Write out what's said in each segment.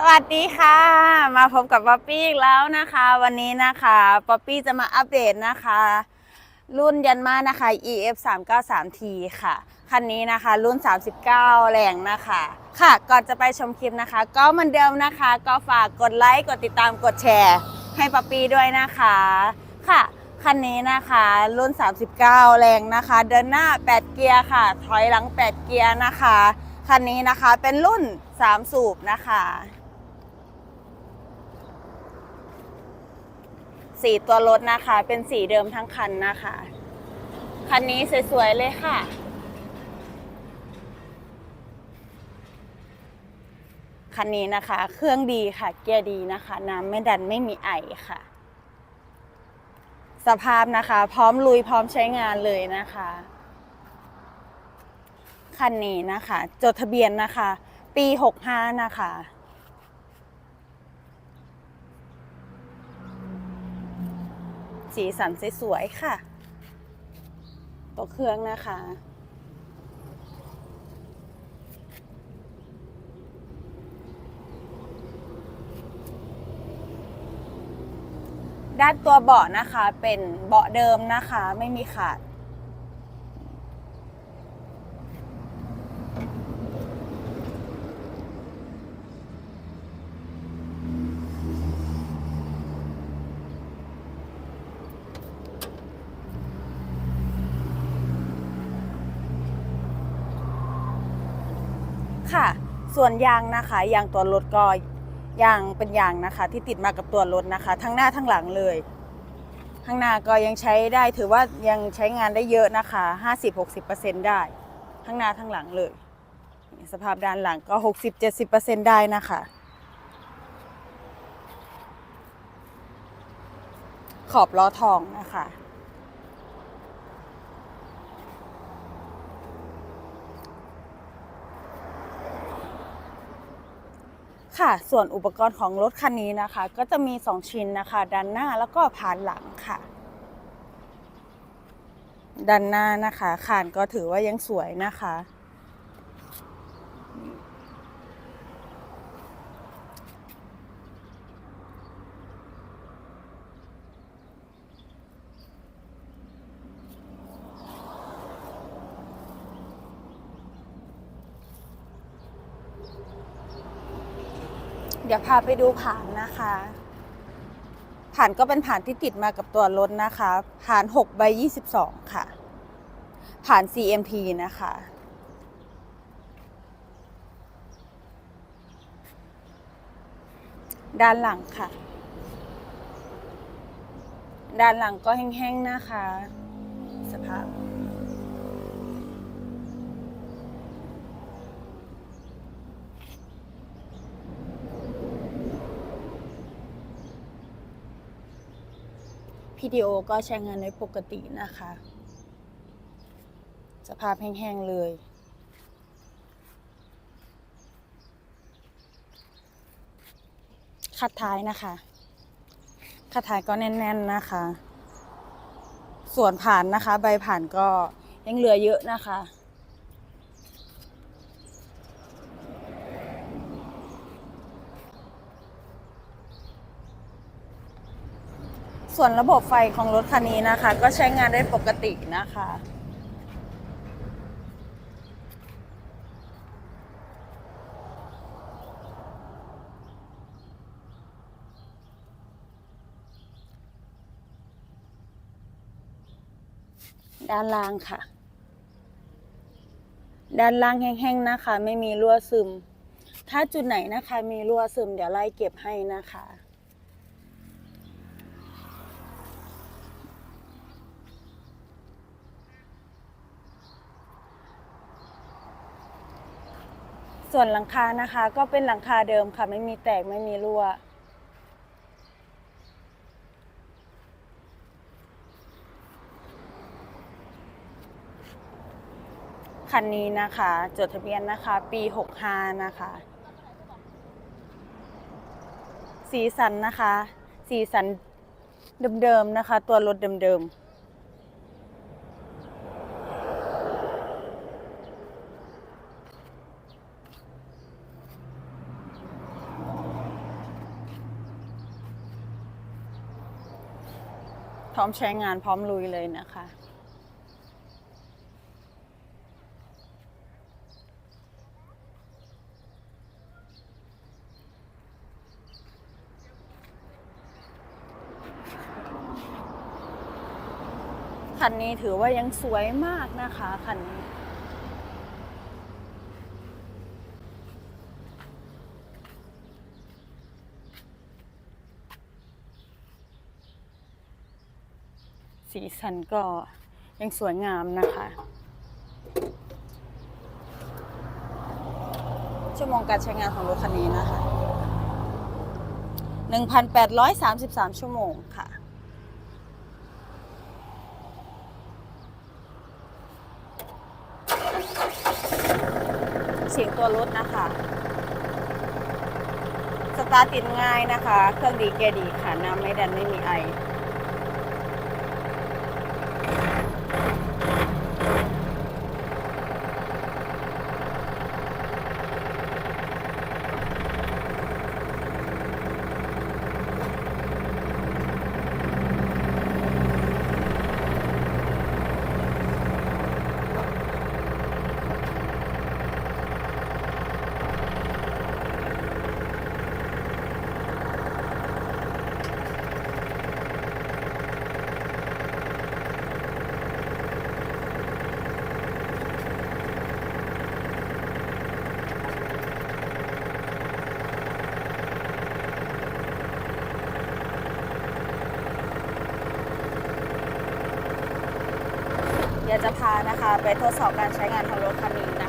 สวัสดีค่ะ มาพบกับป๊อปปี้อีกแล้วนะคะ วันนี้นะคะป๊อปปี้จะมาอัปเดตนะคะ รุ่นยันมานะคะ EF 3 9 3 T ค่ะ คันนี้นะคะรุ่น 39 แรงนะคะ ค่ะก่อนจะไปชมคลิปนะคะ ก็เหมือนเดิมนะคะ ก็ฝากกดไลค์กดติดตามกดแชร์ ให้ป๊อปปี้ด้วยนะคะค่ะคันนี้นะคะรุ่น 39 แรงนะคะ เดินหน้า 8 เกียร์ค่ะ ถอยหลัง 8 เกียร์นะคะคันนี้นะคะเป็นรุ่น 3 สูบนะคะ สีตัวรถนะคะ เป็นสีเดิมทั้งคันนะคะ คันนี้สวยๆเลยค่ะ คันนี้นะคะ เครื่องดีค่ะ เกียร์ดีนะคะ น้ำไม่ดันไม่มีไอค่ะ สภาพนะคะ พร้อมลุยพร้อมใช้งานเลยนะคะคันนี้นะคะ จดทะเบียนนะคะ ปี 65 นะคะ สีสันสวยๆค่ะ ตัวเครื่องนะคะ ด้านตัวเบาะนะคะเป็นเบาะเดิมนะคะ ไม่มีขาด ค่ะ ส่วนยางนะคะยางตัวรถก็ยางเป็นยางนะคะ ที่ติดมากับตัวรถนะคะ ทั้งหน้าทั้งหลังเลยข้างหน้าก็ยังใช้ได้ถือว่ายังใช้งานได้เยอะนะคะ 50-60%ได้ทั้งหน้าทั้งหลังเลย สภาพด้านหลังก็ 60-70%ได้นะคะ ขอบล้อทองนะคะ ค่ะ ส่วนอุปกรณ์ของรถคันนี้นะคะ ก็จะมี 2 ชิ้นนะคะ ด้านหน้าแล้วก็ผ่านหลังค่ะ ด้านหน้านะคะคานก็ถือว่ายังสวยนะคะ เดี๋ยวพาไปดูผ่านนะคะ ผ่านก็เป็นผ่านที่ติดมากับตัวรถนะคะ ผ่าน6ใบ22 ค่ะ ผ่าน CMP นะคะ ด้านหลังค่ะ ด้านหลังก็แห้งๆนะคะ สภาพ PDO ก็ใช้งานได้ปกตินะคะ สภาพแห้งๆเลยคัดท้ายนะคะคัดท้ายก็แน่นๆนะคะ ส่วนผ่านนะคะ ใบผ่านก็ยังเหลือเยอะนะคะ ส่วนระบบไฟของรถคันนี้นะคะ ก็ใช้งานได้ปกตินะคะด้านล่างค่ะ ด้านล่างแห้งๆนะคะ ไม่มีรั่วซึม ถ้าจุดไหนนะคะ มีรั่วซึมเดี๋ยวไล่เก็บให้นะคะ ส่วนหลังคานะคะ ก็เป็นหลังคาเดิมค่ะ ไม่มีแตกไม่มีรั่ว คันนี้นะคะ จดทะเบียนนะคะ ปี 65 นะคะ สีสันนะคะ สีสันเดิมๆนะคะ ตัวรถเดิมๆ ร้อมใช้งานพร้อมลุยเลยนะคะ คันนี้ถือว่ายังสวยมากนะคะ คันนี้ สีสันก็ยังสวยงามนะคะ ชั่วโมงการใช้งานของรถคันนี้นะคะ 1,833 ชั่วโมงค่ะ เสียงตัวรถนะคะสตาร์ทติดง่ายนะคะ เครื่องดีเกียร์ดีค่ะ น้ำไม่ดันไม่มีไอ อยากจะพานะคะ ไปทดสอบการใช้งานของรถคันนี้นะ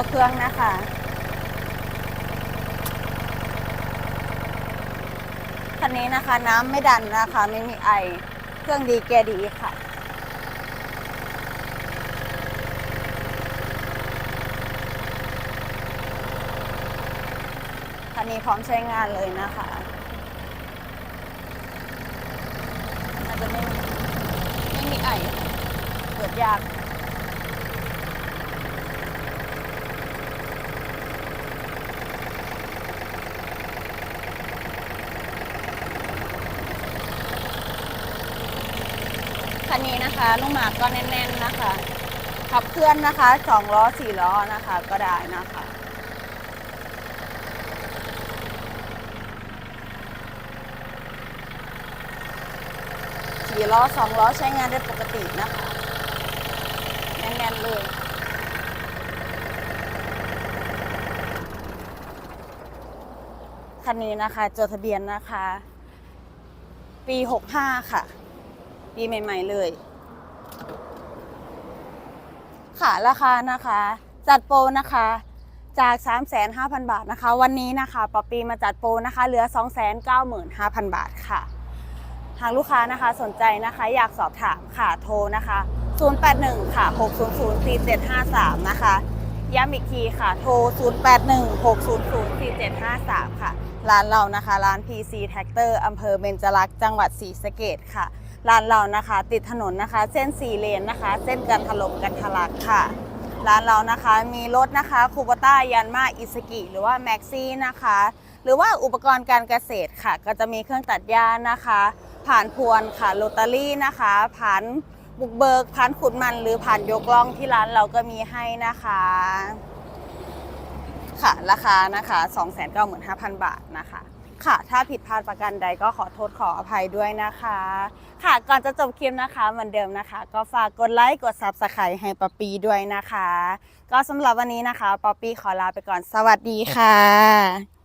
ตัวเครื่องนะคะ คันนี้นะคะน้ำไม่ดันนะคะ ไม่มีไอ เครื่องดีเกียร์ดีค่ะคันนี้พร้อมใช้งานเลยนะคะน่าจะไม่ไม่มีไอเปิดยาก คันนี้นะคะลูกหมากก็แน่น ๆนะคะ ขับเคลื่อนนะคะสองล้อสี่ล้อนะคะก็ได้นะคะสี่ล้อสองล้อใช้งานได้ปกตินะคะแน่นๆเลยคันนี้นะคะจดทะเบียนนะคะ ปี 65 ค่ะ ปีใหม่ ๆ เลย ค่ะราคานะคะ จัดโปรนะคะ จาก 3,500,000 บาทนะคะ วันนี้นะคะปอปีมาจัดโปรนะคะ เหลือ 295,000 บาทค่ะหากลูกค้านะคะสนใจนะคะอยากสอบถามค่ะโทรนะคะ 081 ค่ะ 600 4753 นะคะ ย้ำอีกทีค่ะ โทร 081 600 4753 ค่ะ ร้านเรานะคะ ร้าน PC Tractor อำเภอเบญจรักษ์จังหวัดศรีสะเกดค่ะ ร้านเรานะคะ ติดถนนนะคะ เส้นสี่เลนนะคะ เส้นกันถล่มกันทะลักค่ะ ร้านเรานะคะมีรถนะคะคูปต้ายันมาอิสกิ หรือว่าแม็กซี่นะคะ หรือว่าอุปกรณ์การเกษตรค่ะ ก็จะมีเครื่องตัดหญ้านะคะ ผ่านพวนค่ะโรตารี่นะคะผ่านบุกเบิกผ่านขุดมันหรือผ่านยกล่องที่ร้านเราก็มีให้นะคะ ค่ะราคานะคะ 295,000 บาทนะคะ ค่ะ ถ้าผิดพลาดประการใดก็ขอโทษขออภัยด้วยนะคะ ค่ะ ก่อนจะจบคลิปนะคะเหมือนเดิมนะคะ ก็ฝากกดไลค์กด Subscribe ให้ป๊อปปี้ด้วยนะคะ ก็สำหรับวันนี้นะคะป๊อปปี้ขอลาไปก่อนสวัสดีค่ะ